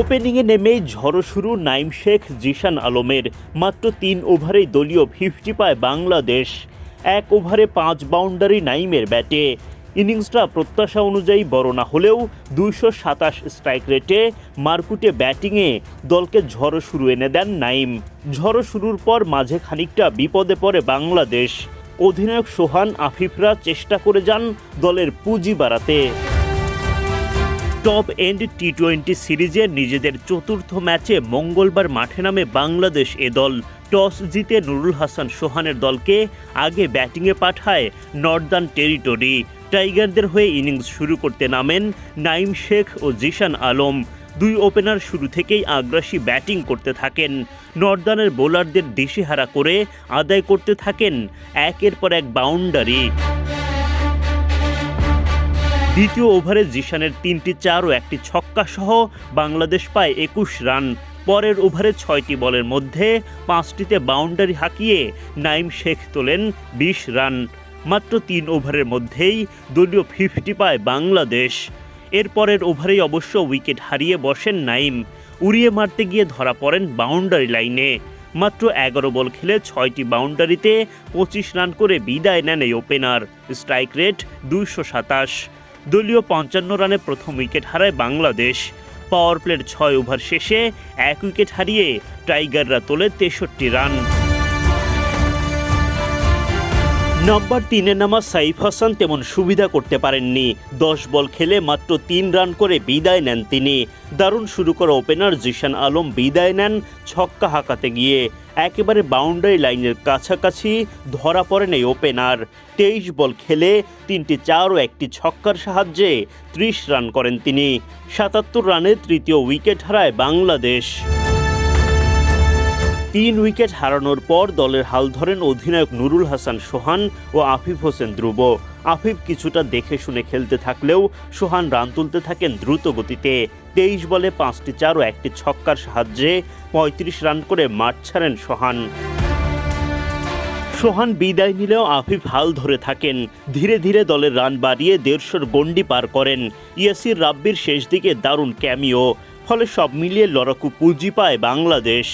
ওপেনিংয়ে নেমেই ঝড়ো শুরু নাইম শেখ, জিশান আলমের। মাত্র তিন ওভারেই দলীয় ফিফটি পায় বাংলাদেশ। এক ওভারে পাঁচ বাউন্ডারি নাইমের ব্যাটে। ইনিংসটা প্রত্যাশা অনুযায়ী বড় না হলেও দুইশো সাতাশ স্ট্রাইক রেটে মারকুটে ব্যাটিংয়ে দলকে ঝড়ো শুরু এনে দেন নাইম। ঝড়ো শুরুর পর মাঝে খানিকটা বিপদে পড়ে বাংলাদেশ। অধিনায়ক সোহান আফিফরা চেষ্টা করে যান দলের পুঁজি বাড়াতে। টপ এন্ড টি টোয়েন্টি সিরিজে নিজেদের চতুর্থ ম্যাচে মঙ্গলবার মাঠে নামে বাংলাদেশ এ দল। টস জিতে নুরুল হাসান সোহানের দলকে আগে ব্যাটিংয়ে পাঠায় নর্দার্ন টেরিটরি। টাইগারদের হয়ে ইনিংস শুরু করতে নামেন নাইম শেখ ও জিশান আলম। দুই ওপেনার শুরু থেকেই আগ্রাসী ব্যাটিং করতে থাকেন। নর্দার্নের বোলারদের দিশেহারা করে আদায় করতে থাকেন একের পর এক বাউন্ডারি। দ্বিতীয় ওভারে জিশানের তিনটি চার ও একটি ছক্কা সহ বাংলাদেশ পায় একুশ রান। পরের ওভারে ছয়টি বলের মধ্যে পাঁচটিতে বাউন্ডারি হাঁকিয়ে নাইম শেখ তোলেন বিশ রান। মাত্র তিন ওভারের মধ্যেই দলীয় ফিফটি পায় বাংলাদেশ। এরপরের ওভারেই অবশ্য উইকেট হারিয়ে বসেন নাইম। উড়িয়ে মারতে গিয়ে ধরা পড়েন বাউন্ডারি লাইনে। মাত্র এগারো বল খেলে ছয়টি বাউন্ডারিতে পঁচিশ রান করে বিদায় নেন এই ওপেনার। স্ট্রাইক রেট দুইশো সাতাশ। দলীয় পঞ্চান্ন রানে প্রথম উইকেট হারায় বাংলাদেশ। পাওয়ার প্লের ছয় ওভার শেষে এক উইকেট হারিয়ে টাইগাররা তোলে তেষট্টি রান। নম্বর তিনে নামা সাইফ হাসান তেমন সুবিধা করতে পারেননি। দশ বল খেলে মাত্র তিন রান করে বিদায় নেন তিনি। দারুণ শুরু করা ওপেনার জিশান আলম বিদায় নেন ছক্কা হাঁকাতে গিয়ে। একেবারে বাউন্ডারি লাইনের কাছাকাছি ধরা পড়েন এই ওপেনার। তেইশ বল খেলে তিনটি চার ও একটি ছক্কার সাহায্যে ত্রিশ রান করেন তিনি। সাতাত্তর রানে তৃতীয় উইকেট হারায় বাংলাদেশ। তিন উইকেট হারানোর পর দলের হাল ধরেন অধিনায়ক নুরুল হাসান, সোহান ও আফিফ হোসেন ধ্রুব। আফিফ কিছুটা দেখে শুনে খেলতে থাকলেও সোহান রান তুলতে থাকেন দ্রুত গতিতে। তেইশ বলে পাঁচটি চার ও একটি ছক্কার সাহায্যে পঁয়ত্রিশ রান করে মাঠ ছাড়েন সোহান। সোহান বিদায় নিলেও আফিফ হাল ধরে থাকেন। ধীরে ধীরে দলের রান বাড়িয়ে দেড়শোর গণ্ডি পার করেন। ইয়াসির রাব্বির শেষ দিকে দারুণ ক্যামিও, ফলে সব মিলিয়ে লড়াকু পুঁজি পায় বাংলাদেশ।